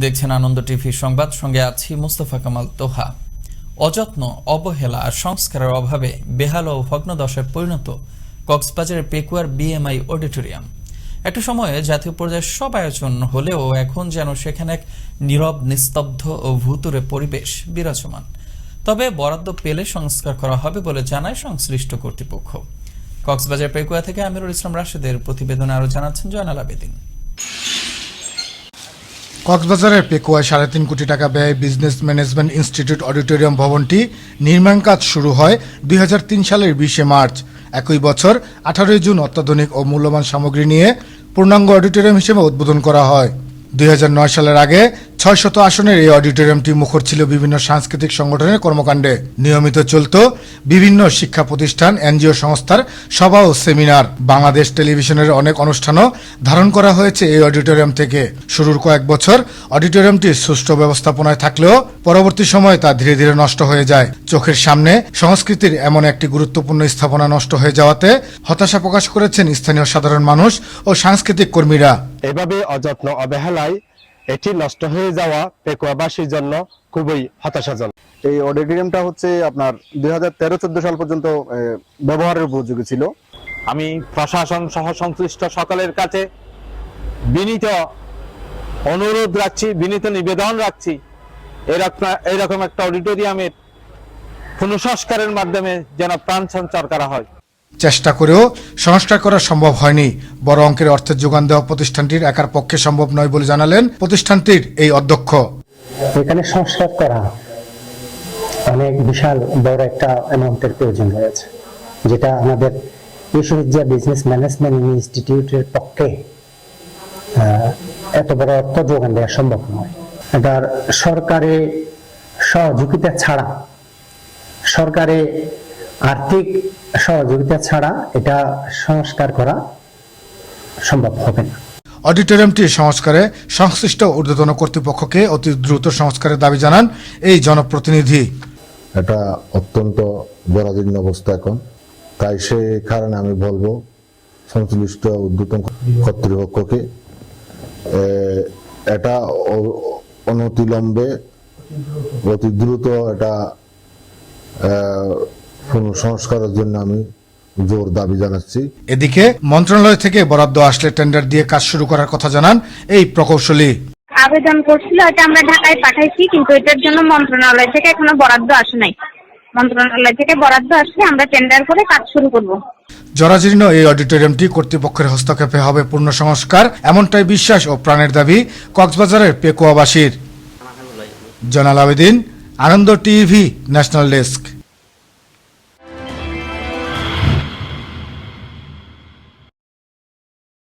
দেখছেন আনন্দ টিভি সংবাদ। সঙ্গে আছি মুস্তফা কামাল তোহা। অযত্ন, অবহেলা আর সংস্কারের অভাবে বেহাল ও ভগ্নদশায় পরিণত কক্সবাজারের পেকুয়ার বিএমআই অডিটোরিয়াম। একটা সময়ে জাতীয় পর্যায়ে সব আয়োজন হলেও এখন যেন সেখানে এক নীরব, নিস্তব্ধ ও ভূতুরে পরিবেশ বিরাজমান। তবে বরাদ্দ পেলে সংস্কার করা হবে বলে জানায় সংশ্লিষ্ট কর্তৃপক্ষ। কক্সবাজার পেকুয়া থেকে আমিরুল ইসলাম রাশেদের প্রতিবেদনে আরও জানাচ্ছেন জয়নাল আবেদিন। কক্সবাজারের পেকুয়ায় সাড়ে তিন কোটি টাকা ব্যয় বিজনেস ম্যানেজমেন্ট ইনস্টিটিউট অডিটোরিয়াম ভবনটি নির্মাণ কাজ শুরু হয় দুই হাজার তিন সালের বিশে মার্চ। একই বছর আঠারোই জুন অত্যাধুনিক ও মূল্যবান সামগ্রী নিয়ে পূর্ণাঙ্গ অডিটোরিয়াম হিসেবে উদ্বোধন করা হয়। দুই হাজার নয় সালের আগে ছয় শত আসনের এই অডিটোরিয়ামটি মুখর ছিল বিভিন্ন সাংস্কৃতিক সংগঠনের কর্মকাণ্ডে। নিয়মিত চলত বিভিন্ন শিক্ষা প্রতিষ্ঠান, এনজিও সংস্থার সভা ও সেমিনার। বাংলাদেশ টেলিভিশনের অনেক অনুষ্ঠানও ধারণ করা হয়েছে এই অডিটোরিয়াম থেকে। শুরুর কয়েক বছর অডিটোরিয়ামটি সুষ্ঠু ব্যবস্থাপনায় থাকলেও পরবর্তী সময়ে তা ধীরে ধীরে নষ্ট হয়ে যায়। চোখের সামনে সংস্কৃতির এমন একটি গুরুত্বপূর্ণ স্থাপনা নষ্ট হয়ে যাওয়াতে হতাশা প্রকাশ করেছেন স্থানীয় সাধারণ মানুষ ও সাংস্কৃতিক কর্মীরা। এভাবে অযত্ন, অবহেলায় এটি নষ্ট হয়ে যাওয়া পেকুয়াবাসীর জন্য খুবই হতাশাজনক। এই অডিটোরিয়ামটা হচ্ছে আপনার দুই হাজার তেরো চোদ্দ সাল পর্যন্ত ব্যবহারের উপযোগী ছিল। আমি প্রশাসন সহ সংশ্লিষ্ট সকলের কাছে বিনীত অনুরোধ রাখছি বিনীত নিবেদন রাখছি। এরকম এরকম একটা অডিটোরিয়ামের পুনঃসংস্কারের মাধ্যমে যেন প্রাণ সঞ্চার করা হয়। চেষ্টা করেও সংস্কার করা সম্ভব হয়নি। বড় অঙ্কের অর্থের যোগান দেওয়া প্রতিষ্ঠানটির একার পক্ষে সম্ভব নয় বলে জানালেন প্রতিষ্ঠানটির এই অধ্যক্ষ। এখানে সংস্কার করা অনেক বিশাল বড় একটা অ্যামাউন্টের প্রয়োজন রয়েছে, যেটা আমাদের বিশ্ববিদ্যালয় বিজনেস ম্যানেজমেন্ট ইনস্টিটিউটের পক্ষে এত বড় অর্থ যোগান দেওয়া সম্ভব নয়। এটার সরকারি সহযোগিতা ছাড়া সরকারি আর্থিক সহযোগিতা ছাড়া এটা সংস্কার করা সম্ভব হবে না। অডিটোরিয়ামটি সংস্কারে সংশ্লিষ্ট ঊর্ধ্বতন কর্তৃপক্ষকে অতি দ্রুত সংস্কারের দাবি জানান এই জনপ্রতিনিধি। এটা অত্যন্ত জরাজীর্ণ অবস্থা এখন। তাই সে কারণে আমি বলব সংশ্লিষ্ট উদ্যতন কর্তৃপক্ষকে এটা অনতিলম্বে অতি দ্রুত এটা সংস্কারের জন্য আমি জোর দাবি জানাচ্ছি। এদিকে মন্ত্রণালয় থেকে বরাদ্দ আসলে টেন্ডার দিয়ে কাজ শুরু করার কথা জানান এই প্রকৌশলী। আবেদন করছিল এটা আমরা ঢাকায় পাঠাইছি কিন্তু এটার জন্য মন্ত্রণালয় থেকে এখনও বরাদ্দ আসে নাই। মন্ত্রণালয় থেকে বরাদ্দ আসলে আমরা টেন্ডার করে কাজ শুরু করব। জরাজীর্ণ এই অডিটোরিয়ামটি কর্তৃপক্ষের হস্তক্ষেপে হবে পূর্ণ সংস্কার এমনটাই বিশ্বাস ও প্রাণের দাবি কক্সবাজারের পেকুয়াবাসীর। Zainal Abedin Ananda TV national desk.